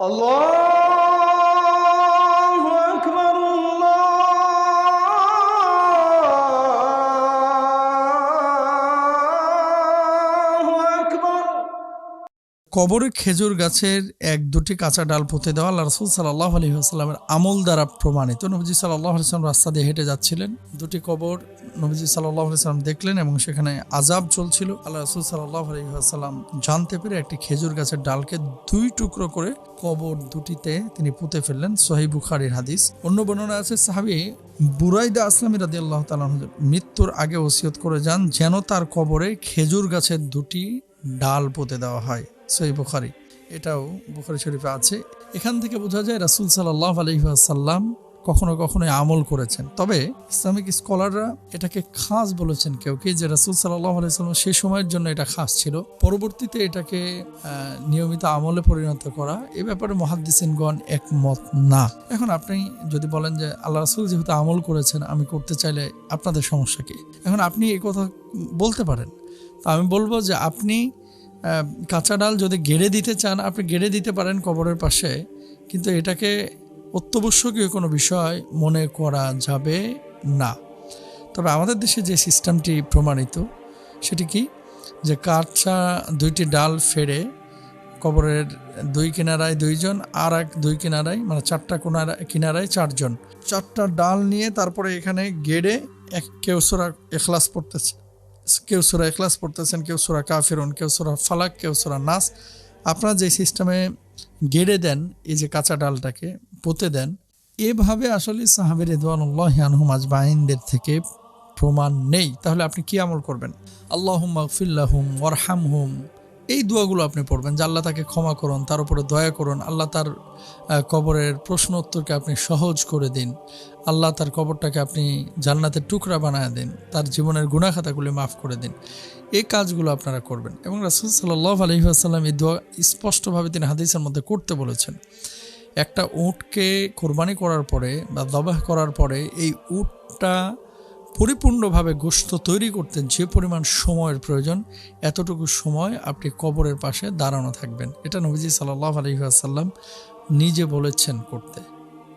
Allah কবরের খেজুর গাছের এক দুটি কাঁচা ডাল পুঁতে দেওয়া আল্লাহ রসুল সাল্লাহ আলী আসসালামের আমল দ্বারা প্রমাণিত। নবীজি সাল্লাহ আলিয়াল্লাম রাস্তা দিয়ে হেঁটে যাচ্ছিলেন। দুটি কবর নবজি সাল্লাহ আলিয়াল্লাম দেখলেন এবং সেখানে আজাব চলছিল। আল্লাহ রসুল সাল্লাহ আলহিহাসাল্লাম জানতে পেরে একটি খেজুর গাছের ডালকে দুই টুকরো করে কবর দুটিতে তিনি পুঁতে ফেললেন। সোহাই বুখারির হাদিস। অন্য বর্ণনা আছে, সাহাবি বুরাইদা আসলামী রাদি আল্লাহ তালাম মৃত্যুর আগে ওসিয়ত করে যান, যেন তার কবরে খেজুর গাছের দুটি ডাল পুঁতে দেওয়া হয়। সহি বুখারি। এটাও বুখারি শরীফে আছে। এখান থেকে বোঝা যায় রাসুল সাল্লাহ আলহিহাসাল্লাম কখনো কখনো আমল করেছেন। তবে ইসলামিক স্কলাররা এটাকে খাস বলেছেন কেউ কি যে রাসুল সাল্লাহ আলাইসাল্লাম সেই সময়ের জন্য এটা খাস ছিল। পরবর্তীতে এটাকে নিয়মিত আমলে পরিণত করা এ ব্যাপারে মহাদ্দিসিনগণ একমত না। এখন আপনি যদি বলেন যে আল্লাহ রাসুল যেহেতু আমল করেছেন, আমি করতে চাইলে আপনাদের সমস্যা কি? এখন আপনি এই কথা বলতে পারেন। তা আমি বলব যে আপনি কাঁচা ডাল যদি গেড়ে দিতে চান, আপনি গেড়ে দিতে পারেন কবরের পাশে, কিন্তু এটাকে অত্যাবশ্যকীয় কোনো বিষয় মনে করা যাবে না। তবে আমাদের দেশে যে সিস্টেমটি প্রমাণিত, সেটি কি? যে কাঁচা দুইটি ডাল ফেড়ে কবরের দুই কিনারায় দুইজন, আর এক দুই কিনারায় মানে চারটা কোনারা, কিনারায় চারজন। চারটা ডাল নিয়ে তারপরে এখানে গেড়ে এক কেউ সোরা এখলাস পড়তেছে। কেউ সুরা এখলাস পড়তেছেন, কেউ সুরা কাফিরুন, কেউ সুরা ফালাক, কেউ সুরা নাস, আপনারা যে সিস্টেমে গেড়ে দেন, এই যে কাঁচা ডালটাকে পোতে দেন, এভাবে আসলে সাহাবির রেদওয়ানুল্লাহ আজবাইনদের থেকে প্রমাণ নেই। তাহলে আপনি কি আমল করবেন? আল্লাহ আল্লাহুম ওরহাম ওয়ারহামহুম। এই দোয়াগুলো আপনি পড়বেন যে আল্লাহ তাকে ক্ষমা করুন, তার উপরে দয়া করুন, আল্লাহ তার কবরের প্রশ্ন উত্তরকে আপনি সহজ করে দিন, আল্লাহ তার কবরটাকে আপনি জান্নাতের টুকরা বানায় দিন, তার জীবনের গুণাখাতাগুলি মাফ করে দিন। এই কাজগুলো আপনারা করবেন এবং রাসুল সাল্লাহ আলহিহাসাল্লাম এই দোয়া স্পষ্টভাবে তিনি হাদিসের মধ্যে করতে বলেছেন। একটা উটকে কোরবানি করার পরে বা দবাহ করার পরে এই উটটা পরিপূর্ণভাবে গোস্ত তৈরি করতে যে পরিমাণ সময়ের প্রয়োজন, এতটুকু সময় আপনি কবরের পাশে দাঁড়ানো থাকবেন। এটা নবীজি সাল্লাহ আলহিহাসাল্লাম নিজে বলেছেন করতে।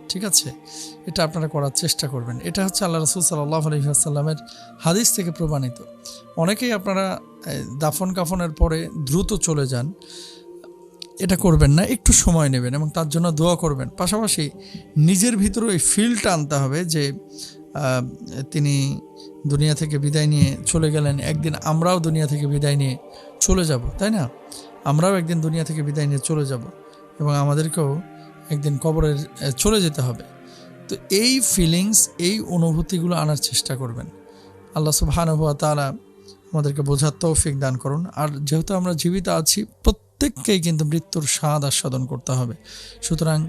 ঠিক আছে? এটা আপনারা করার চেষ্টা করবেন। এটা হচ্ছে আল্লাহ রসুল সাল্লাহ আলহিহাসাল্লামের হাদিস থেকে প্রমাণিত। অনেকেই আপনারা দাফন কাফনের পরে দ্রুত চলে যান। এটা করবেন না, একটু সময় নেবেন এবং তার জন্য দোয়া করবেন। পাশাপাশি নিজের ভিতরে ওই ফিলটা আনতে হবে যে তিনি দুনিয়া থেকে বিদায় নিয়ে চলে গেলেন। একদিন আমরাও দুনিয়া থেকে বিদায় নিয়ে চলে যাব, তাই না? আমরাও একদিন দুনিয়া থেকে বিদায় নিয়ে চলে যাব এবং আমাদেরকেও একদিন কবরের চলে যেতে হবে। তো এই ফিলিংস এই অনুভূতিগুলো আনার চেষ্টা করবেন। আল্লাহ সুবহানাহুয়া তাআলা আমাদেরকে বোঝার তৌফিক দান করুন। আর যেহেতু আমরা জীবিত আছি, প্রত্যেককেই কিন্তু মৃত্যুর স্বাদ আস্বাদন করতে হবে। সুতরাং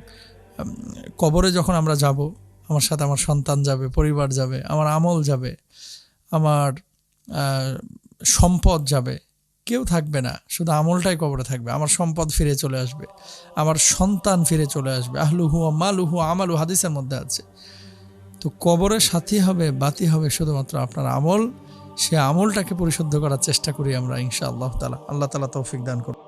কবরে যখন আমরা যাব আমার সাথে আমার সন্তান যাবে, পরিবার যাবে, আমার আমল যাবে, আমার সম্পদ যাবে। কেউ থাকবে না, শুধু আমলটাই কবরে থাকবে। আমার সম্পদ ফিরে চলে আসবে, আমার সন্তান ফিরে চলে আসবে। আহলুহু মালুহু আমালু হাদিসের মধ্যে আছে। তো কবরে সাথী হবে, বাতি হবে শুধুমাত্র আপনার আমল। সে আমলটাকে পরিশুদ্ধ করার চেষ্টা করি আমরা ইনশা আল্লাহ তালা আল্লাহ তালা তৌফিক দান করুন